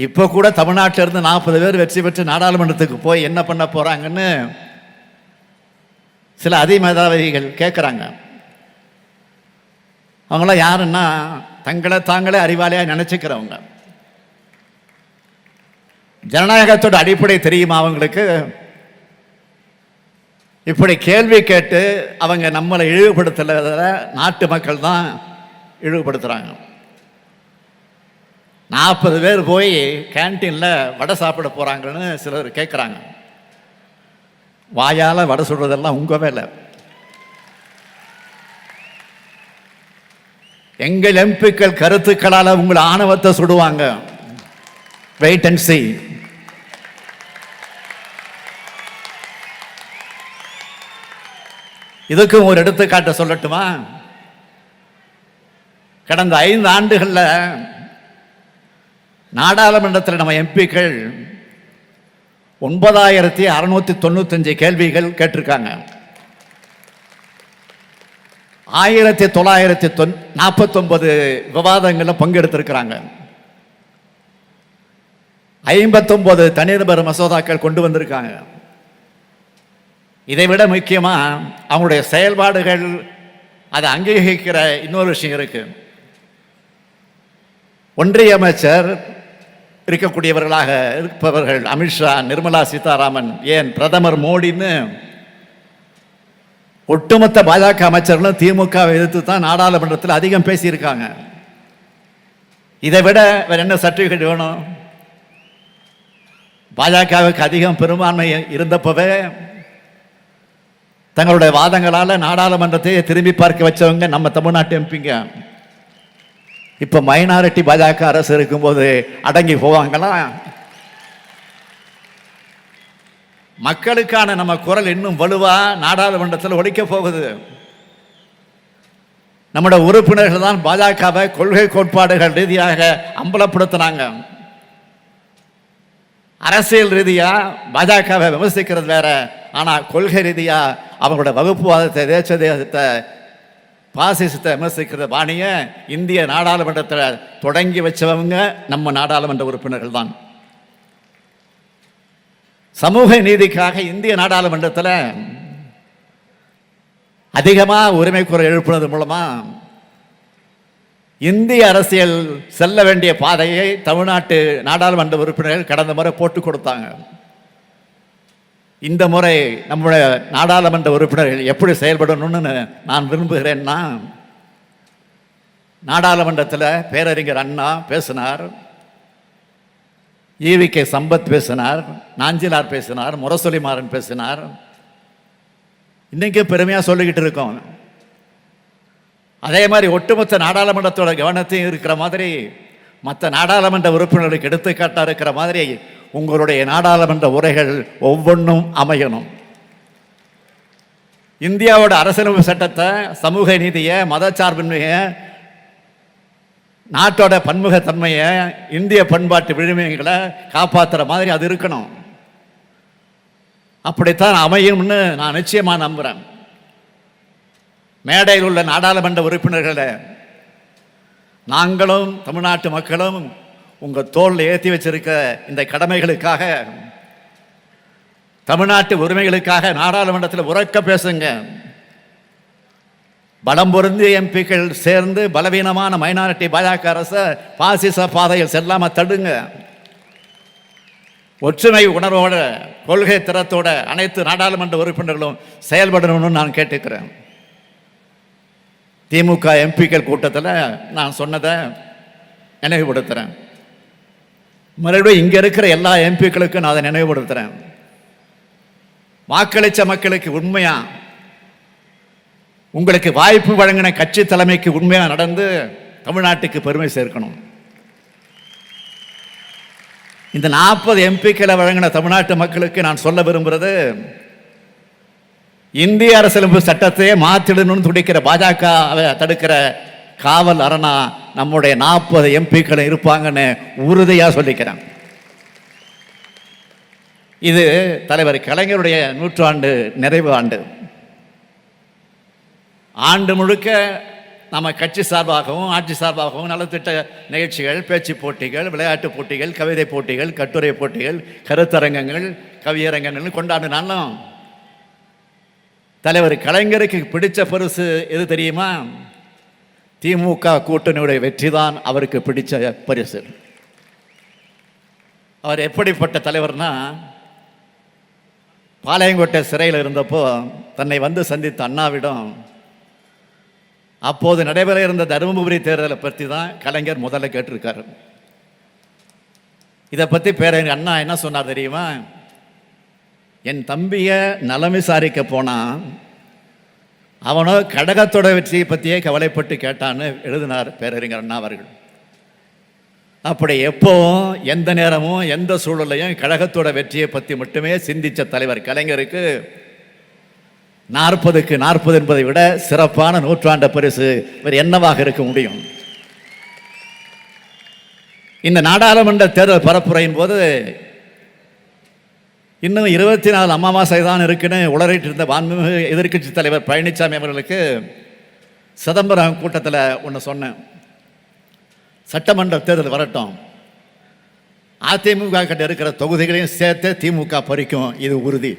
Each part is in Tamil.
இப்போ கூட தமிழ்நாட்டிலிருந்து நாற்பது பேர் வெற்றி பெற்று நாடாளுமன்றத்துக்கு போய் என்ன பண்ண போகிறாங்கன்னு சில அதிமேதாவிகள் கேட்குறாங்க அவங்களாம் யாருன்னா தங்களை தாங்களே அறிவாளியாக நினச்சிக்கிறவங்க. ஜனநாயகத்தோட அடிப்படை தெரியுமா அவங்களுக்கு? இப்படி கேள்வி கேட்டு அவங்க நம்மளை இழிவுபடுத்தல நாட்டு மக்கள் தான் இழிவுபடுத்துகிறாங்க நாற்பது பேர் போய் கேன்டீனில் வடை சாப்பிட போகிறாங்கன்னு சிலர் கேட்குறாங்க வாயால் வடை சுடுறதெல்லாம் உங்கள் வேலை. எங்கள் எம்பிக்கள் கருத்துக்களால் உங்களை ஆணவத்தை சுடுவாங்க. வெயிட் அண்ட் சி இதுக்கும் ஒரு எடுத்துக்காட்டை சொல்லட்டுமா? கடந்த ஐந்து ஆண்டுகளில் நாடாளுமன்றத்தில் நம்ம எம்பிக்கள் ஒன்பதாயிரத்தி அறுநூத்தி தொண்ணூத்தஞ்சு கேள்விகள் கேட்டிருக்காங்க. ஆயிரத்தி தொள்ளாயிரத்தி தொன் நாற்பத்தொன்பது விவாதங்களில் பங்கெடுத்திருக்கிறாங்க. ஐம்பத்தொன்பது தனிநபர் மசோதாக்கள் கொண்டு வந்திருக்காங்க. இதை விட முக்கியமாக அவங்களுடைய செயல்பாடுகள் அதை அங்கீகரிக்கிற இன்னொரு விஷயம் இருக்கு. ஒன்றிய அமைச்சர் இருக்கக்கூடியவர்களாக இருப்பவர்கள் அமித்ஷா நிர்மலா சீதாராமன் ஏன் பிரதமர் மோடின்னு ஒட்டுமொத்த பாஜக அமைச்சர்களும் திமுகவை எதிர்த்து தான் நாடாளுமன்றத்தில் அதிகம் பேசியிருக்காங்க. இதை விட வேற என்ன சர்டிஃபிகேட் வேணும்? பாஜகவுக்கு அதிகம் பெரும்பான்மை இருந்தப்பவே தங்களுடைய வாதங்களால் நாடாளுமன்றத்தை திரும்பி பார்க்க வச்சவங்க நம்ம தமிழ்நாட்டு எம்பிங்க. இப்போ மைனாரிட்டி பாஜக அரசு இருக்கும்போது அடங்கி போவாங்களா? மக்களுக்கான நம்ம குரல் இன்னும் வலுவா நாடாளுமன்றத்தில் ஒழிக்க போகுது. நம்முடைய உறுப்பினர்கள் தான் பாஜகவை கொள்கை கோட்பாடுகள் ரீதியாக அம்பலப்படுத்தினாங்க. அரசியல் ரீதியா பாஜகவை விமர்சிக்கிறது வேற ஆனா கொள்கை ரீதியா அவங்களோட வகுப்புவாதத்தை தேச தேசத்தை பாசிசத்தை விமர்சிக்கிற பாணியை இந்திய நாடாளுமன்றத்தில் தொடங்கி வச்சவங்க நம்ம நாடாளுமன்ற உறுப்பினர்கள் தான் சமூக நீதிக்காக இந்திய நாடாளுமன்றத்தில் அதிகமாக உரிமை குரல் எழுப்புனது மூலமாக இந்திய அரசியல் செல்ல வேண்டிய பாதையை தமிழ்நாட்டு நாடாளுமன்ற உறுப்பினர்கள் கடந்த முறை போட்டு கொடுத்தாங்க. இந்த முறை நம்முடைய நாடாளுமன்ற உறுப்பினர்கள் எப்படி செயல்படணும்னு நான் விரும்புகிறேன்னா நாடாளுமன்றத்தில் பேரறிஞர் அண்ணா பேசினார். ஈவி கே சம்பத் பேசினார். நாஞ்சிலார் பேசினார். முரசொலிமாறன் பேசினார். இன்னைக்கு பெருமையாக சொல்லிக்கிட்டு இருக்கோம். அதே மாதிரி ஒட்டுமொத்த நாடாளுமன்றத்தோட கவனத்தையும் இருக்கிற மாதிரி மற்ற நாடாளுமன்ற உறுப்பினர்களுக்கு எடுத்துக்காட்டாக இருக்கிற மாதிரி உங்களுடைய நாடாளுமன்ற உரைகள் ஒவ்வொன்றும் அமையணும். இந்தியாவோட அரசியலமைப்பு சட்டத்தை சமூக நீதியை மதச்சார்பின்மையை நாட்டோட பன்முகத்தன்மையை இந்திய பண்பாட்டு விழுமியங்களை காப்பாற்றுற மாதிரி அது இருக்கணும். அப்படித்தான் அமையும்னு நான் நிச்சயமாக நம்புகிறேன் மேடையில் உள்ள நாடாளுமன்ற உறுப்பினர்களை நாங்களும் தமிழ்நாட்டு மக்களும் உங்கள் தோளில் ஏற்றி வச்சிருக்க இந்த கடமைகளுக்காக தமிழ்நாட்டு உரிமைகளுக்காக நாடாளுமன்றத்தில் உறக்க பேசுங்க. பலம் பொருந்திய எம்பிக்கள் சேர்ந்து பலவீனமான மைனாரிட்டி பாஜக அரசை பாசிச பாதையில் செல்லாமல் தடுங்க. ஒற்றுமை உணர்வோட கொள்கை திறத்தோட அனைத்து நாடாளுமன்ற உறுப்பினர்களும் செயல்படணும்னு நான் கேட்டுக்கிறேன். திமுக எம்பிக்கள் கூட்டத்தில் நான் சொன்னதை நினைவுபடுத்துகிறேன் மறுபடியும் இங்கே இருக்கிற எல்லா எம்பிக்களுக்கும் நான் அதை நினைவுபடுத்துகிறேன் வாக்களித்த மக்களுக்கு உண்மையாக உங்களுக்கு வாய்ப்பு வழங்கின கட்சி தலைமைக்கு உண்மையாக நடந்து தமிழ்நாட்டுக்கு பெருமை சேர்க்கணும். இந்த நாற்பது எம்பிக்களை வழங்கின தமிழ்நாட்டு மக்களுக்கு நான் சொல்ல விரும்புகிறது இந்திய அரசியலமைப்பு சட்டத்தையே மாற்றிடணும்னு துடிக்கிற பாஜக தடுக்கிற காவல் அரணா நம்முடைய நாற்பது எம்பிக்கள் இருப்பாங்கன்னு உறுதியாக சொல்லிக்கிறேன் இது தலைவர் கலைஞருடைய நூற்றாண்டு நிறைவு ஆண்டு. ஆண்டு முழுக்க நம்ம கட்சி சார்பாகவும் ஆட்சி சார்பாகவும் நலத்திட்ட நிகழ்ச்சிகள் பேச்சு போட்டிகள் விளையாட்டு போட்டிகள் கவிதை போட்டிகள் கட்டுரை போட்டிகள் கருத்தரங்கங்கள் கவியரங்கங்கள் கொண்டாடினாலும் தலைவர் கலைஞருக்கு பிடித்த பரிசு எது தெரியுமா? திமுக கூட்டணியுடைய வெற்றி தான் அவருக்கு பிடிச்ச பரிசு. அவர் எப்படிப்பட்ட தலைவர்னா பாளையங்கோட்டை சிறையில் இருந்தப்போ தன்னை வந்து சந்தித்த அண்ணாவிடம் அப்போது நடைபெற இருந்த தருமபுரி தேர்தலை பற்றி தான் கலைஞர் முதல்ல கேட்டிருக்காரு. இதை பற்றி பேர அண்ணா என்ன சொன்னார் தெரியுமா? என் தம்பியை நலம் விசாரிக்க போனால் அவனோ கடகத்தோட வெற்றியை பற்றியே கவலைப்பட்டு கேட்டான்னு எழுதினார் பேரறிஞர் அண்ணா அவர்கள். அப்படி எப்போவும் எந்த நேரமும் எந்த சூழலையும் கழகத்தோட வெற்றியை பற்றி மட்டுமே சிந்தித்த தலைவர் கலைஞருக்கு நாற்பதுக்கு நாற்பது என்பதை விட சிறப்பான நூற்றாண்டு பரிசு வேறு என்னவாக இருக்க முடியும்? இந்த நாடாளுமன்ற தேர்தல் பரப்புரையின் போது இன்னும் இருபத்தி நாலு அமாவாசை தான் இருக்குன்னு உளறிட்டு இருந்த வான்மிகு எதிர்க்கட்சி தலைவர் பழனிசாமி அவர்களுக்கு சிதம்பரம் கூட்டத்தில் ஒன்று சொன்னேன். சட்டமன்ற தேர்தல் வரட்டும். அதிமுக கிட்ட இருக்கிற தொகுதிகளையும் சேர்த்து திமுக பறிக்கும். இது உறுதி.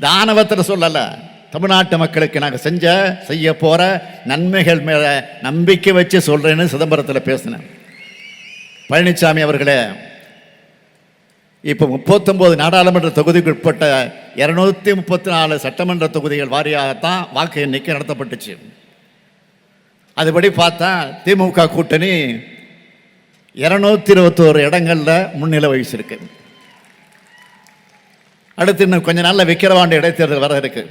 தானவத்தில் சொல்லல. தமிழ்நாட்டு மக்களுக்கு நாங்கள் செஞ்ச செய்ய போகிற நன்மைகள் மேலே நம்பிக்கை வச்சு சொல்கிறேன்னு சிதம்பரத்தில் பேசினேன். பழனிசாமி அவர்களே இப்போ முப்பத்தொம்போது நாடாளுமன்ற தொகுதிக்கு உட்பட்ட இரநூத்தி முப்பத்தி நாலு சட்டமன்ற தொகுதிகள் வாரியாகத்தான் வாக்கு எண்ணிக்கை நடத்தப்பட்டுச்சு. அதுபடி பார்த்தா திமுக கூட்டணி இரநூத்தி இருபத்தோரு இடங்களில் முன்னிலை வகிச்சிருக்கு. அடுத்து இன்னும் கொஞ்ச நாளில் விக்கிரவாண்டி இடைத்தேர்தல் வர இருக்கு.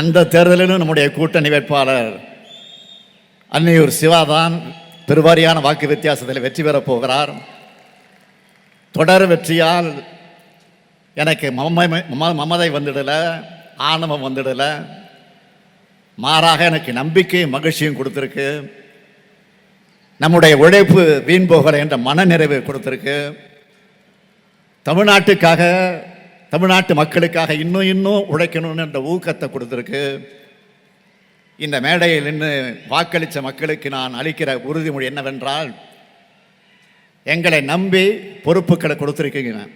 அந்த தேர்தலிலும் நம்முடைய கூட்டணி வேட்பாளர் அன்னியூர் சிவாதான் பெருவாரியான வாக்கு வித்தியாசத்தில் வெற்றி பெறப் போகிறார். தொடர் வெற்றியால் எனக்கு மம மம- மமதை வந்துடலை ஆணவம் வந்துடலை. மாறாக எனக்கு நம்பிக்கையும் மகிழ்ச்சியும் கொடுத்துருக்கு. நம்முடைய உழைப்பு வீண் போகிற என்ற மனநிறைவு கொடுத்துருக்கு. தமிழ்நாட்டுக்காக தமிழ்நாட்டு மக்களுக்காக இன்னும் இன்னும் உழைக்கணும்னு என்ற ஊக்கத்தை கொடுத்துருக்கு. இந்த மேடையில் நின்று வாக்களித்த மக்களுக்கு நான் அளிக்கிற உறுதிமொழி என்னவென்றால் எங்களை நம்பி பொறுப்புகளை கொடுத்துருக்கீங்க.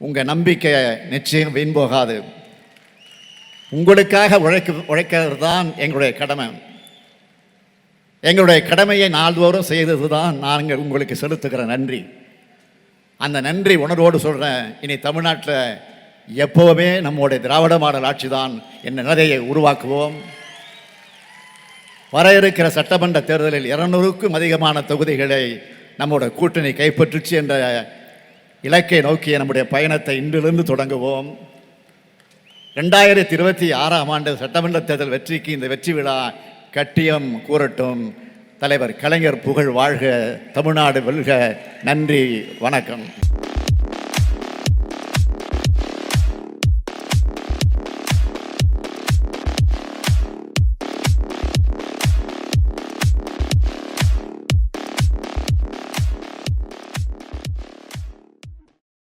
உங்கள் நம்பிக்கை நிச்சயம் வீண் போகாது. உங்களுக்காக உழைக்க உழைக்கிறது தான் எங்களுடைய கடமை. எங்களுடைய கடமையை நாள்தோறும் செய்தது தான் நாங்கள் உங்களுக்கு செலுத்துகிற நன்றி. அந்த நன்றி உணர்வோடு சொல்கிறேன் இனி தமிழ்நாட்டில் எப்போவுமே நம்முடைய திராவிட மாடல் ஆட்சி தான் என் நிலையை உருவாக்குவோம். வர இருக்கிற சட்டமன்ற தேர்தலில் இருநூறுக்கும் அதிகமான தொகுதிகளை நம்மோட கூட்டணி கைப்பற்றுச்சு என்ற இலக்கை நோக்கிய நம்முடைய பயணத்தை இன்றிலிருந்து தொடங்குவோம். ரெண்டாயிரத்தி இருபத்தி ஆறாம் ஆண்டு சட்டமன்ற தேர்தல் வெற்றிக்கு இந்த வெற்றி விழா கட்டியம் கூறட்டும். தலைவர் கலைஞர் புகழ் வாழ்க தமிழ்நாடு வெல்க. நன்றி வணக்கம்.